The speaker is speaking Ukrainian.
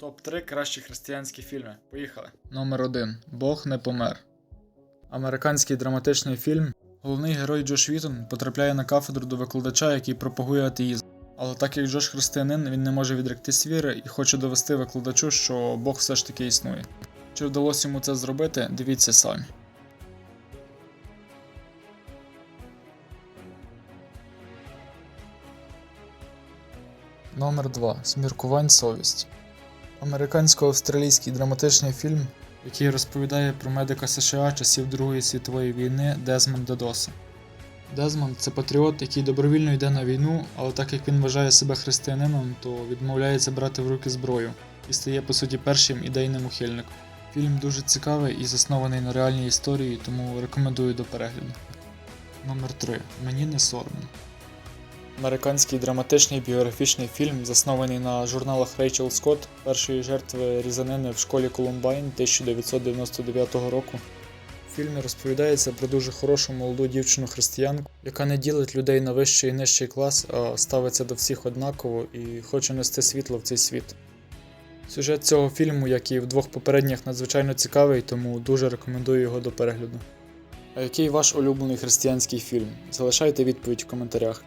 Топ-3 кращі християнські фільми. Поїхали. Номер 1. Бог не помер. Американський драматичний фільм. Головний герой Джош Вітон потрапляє на кафедру до викладача, який пропагує атеїзм. Але так як Джош християнин, він не може відректись віри і хоче довести викладачу, що Бог все ж таки існує. Чи вдалося йому це зробити, дивіться самі. Номер 2. Зміркувань совість. Американсько-австралійський драматичний фільм, який розповідає про медика США часів Другої світової війни Дезмонда Доса. Дезмонд це патріот, який добровільно йде на війну, але так як він вважає себе християнином, то відмовляється брати в руки зброю і стає по суті першим ідейним ухильником. Фільм дуже цікавий і заснований на реальній історії, тому рекомендую до перегляду. Номер 3. Мені не соромно. Американський драматичний біографічний фільм, заснований на журналах Рейчел Скотт, першої жертви різанини в школі Колумбайн 1999 року. В фільмі розповідається про дуже хорошу молоду дівчину-християнку, яка не ділить людей на вищий і нижчий клас, а ставиться до всіх однаково і хоче нести світло в цей світ. Сюжет цього фільму, як і в двох попередніх, надзвичайно цікавий, тому дуже рекомендую його до перегляду. А який ваш улюблений християнський фільм? Залишайте відповідь в коментарях.